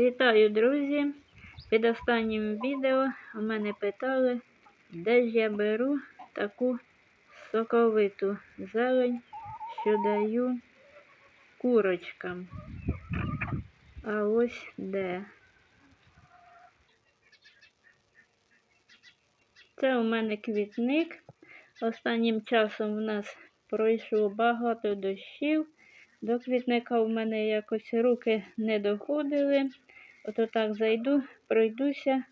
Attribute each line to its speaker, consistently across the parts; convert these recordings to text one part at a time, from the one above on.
Speaker 1: Вітаю, друзі! Під останнім відео у мене питали, де ж я беру таку соковиту зелень, що даю курочкам. А ось де. Це у мене квітник. Останнім часом в нас пройшло багато дощів. До квітника в мене якось руки не доходили. Ото так зайду, пройдуся,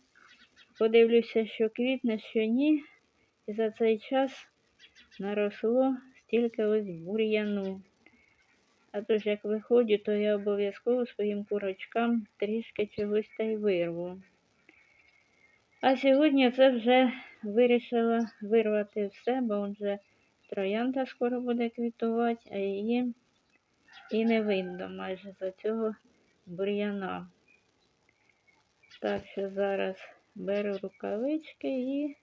Speaker 1: подивлюся, що квітне, що ні. І за цей час наросло стільки ось бур'яну. А то ж як виходжу, то я обов'язково своїм курочкам трішки чогось та й вирву. А сьогодні це вже вирішила вирвати все, бо вже троянда скоро буде квітувати, а її і не видно майже за цього бур'яна. Так що зараз беру рукавички і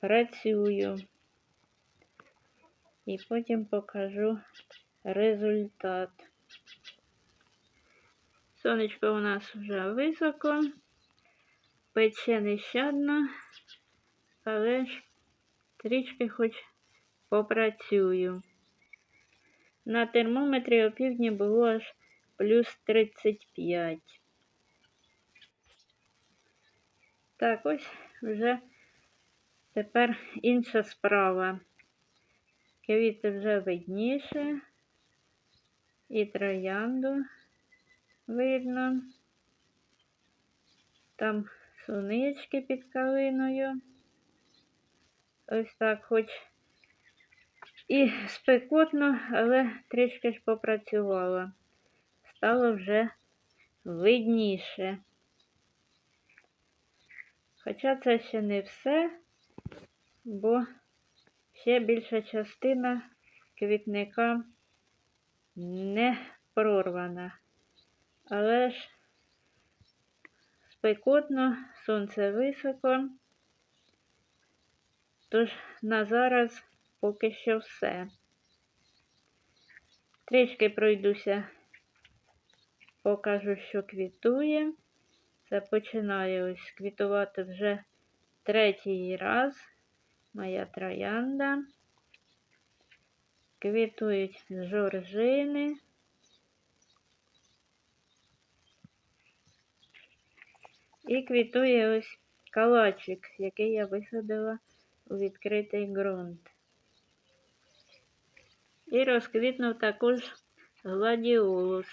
Speaker 1: працюю. І потім покажу результат. Сонечко у нас вже високо, пече нещадно, але ж трішки хоч попрацюю. На термометрі опівдні було аж плюс 35. Так, ось вже тепер інша справа. Квіти вже видніше. І троянду видно. Там сунички під калиною. Ось так хоч і спекотно, але трішки ж попрацювала. Стало вже видніше. Хоча це ще не все, бо ще більша частина квітника не прорвана. Але ж спекотно, сонце високо, тож на зараз поки що все. Трішки пройдуся, покажу, що квітує. Це починає ось квітувати вже третій раз. Моя троянда. Квітують жоржини. І квітує ось калачик, який я висадила у відкритий ґрунт. І розквітнув також гладіолус.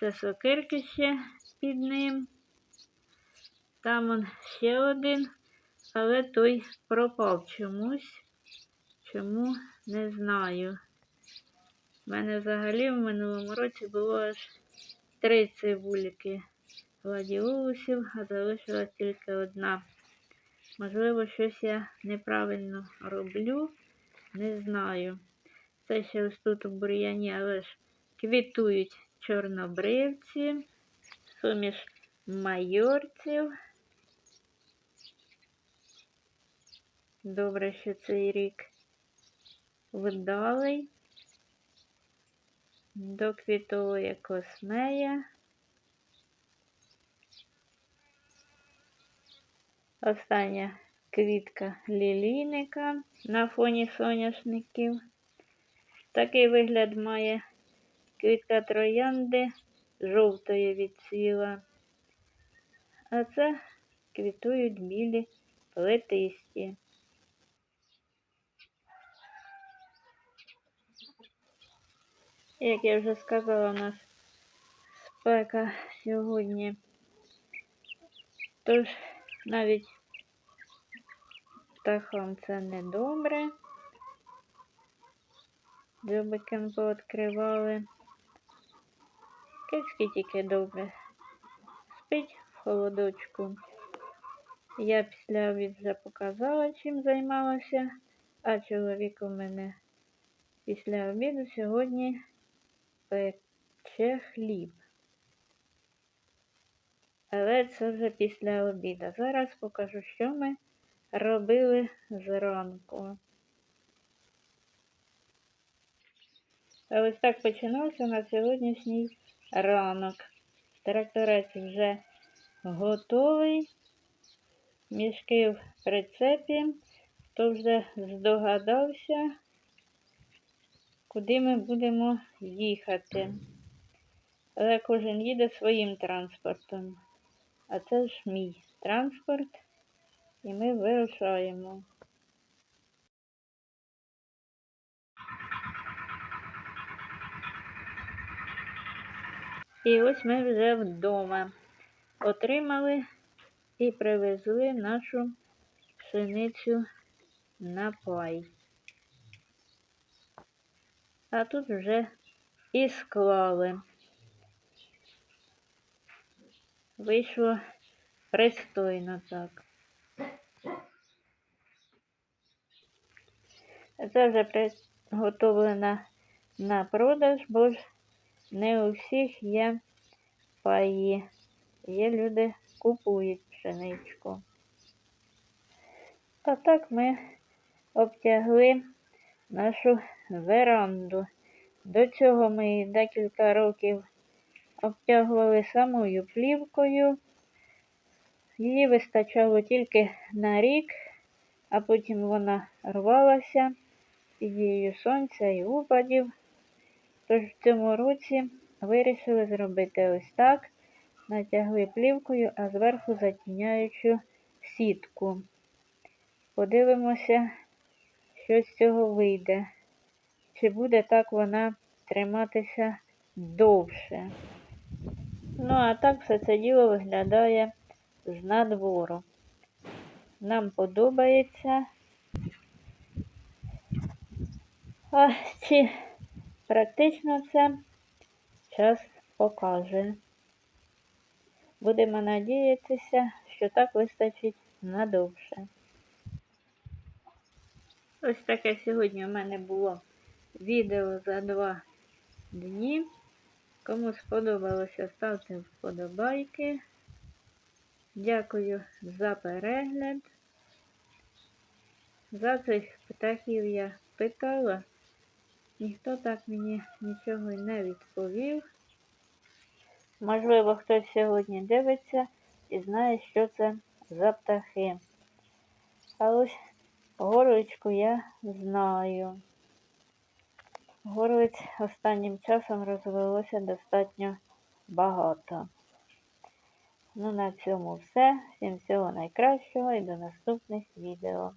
Speaker 1: Це сокирки ще під ним. Там он ще один, але той пропав чомусь. Чому не знаю. У мене взагалі в минулому році було аж три цибульки гладіолусів, а залишилась тільки одна. Можливо, щось я неправильно роблю, не знаю. Це ще ось тут у бур'яні, але ж квітують чорнобривці, суміш майорців. Добре, що цей рік вдалий. Доквітовує космея. Остання квітка лілійника на фоні соняшників. Такий вигляд має квітка троянди жовтої відцвіла. А це квітують білі плетисті. Як я вже сказала, у нас спека сьогодні. Тож навіть птахам це не добре. Дзьобики пооткривали. Кицьки тільки добре. Спить в холодочку. Я після обід вже показала, чим займалася, а чоловік у мене після обіду сьогодні пече хліб. Але це вже після обіду. Зараз покажу, що ми робили зранку. А ось так починався на сьогоднішній ранок. Тракторець вже готовий. Мішки в прицепі. Хто вже здогадався, куди ми будемо їхати. Але кожен їде своїм транспортом. А це ж мій транспорт, і ми вирушаємо. І ось ми вже вдома отримали і привезли нашу пшеницю на пай. А тут вже і склали. Вийшло пристойно так. Це вже приготовлена на продаж, бо ж не у всіх є паї. Є люди купують пшеничку. А так ми обтягли нашу веранду. До цього ми декілька років обтягували самою плівкою. Її вистачало тільки на рік, а потім вона рвалася під дією сонця і упадів. Тож в цьому році вирішили зробити ось так. Натягли плівкою, а зверху затіняючу сітку. Подивимося, що з цього вийде. Чи буде так вона триматися довше. Ну, а так все це діло виглядає з надвору. Нам подобається. А чи практично це час покаже. Будемо надіятися, що так вистачить надовше. Ось таке сьогодні у мене було відео за два дні. Кому сподобалося, ставте вподобайки. Дякую за перегляд. За цих птахів я питала. Ніхто так мені нічого не відповів. Можливо, хтось сьогодні дивиться і знає, що це за птахи. А ось горличку я знаю. Горлиць останнім часом розвелося достатньо багато. Ну, на цьому все. Всім всього найкращого і до наступних відео.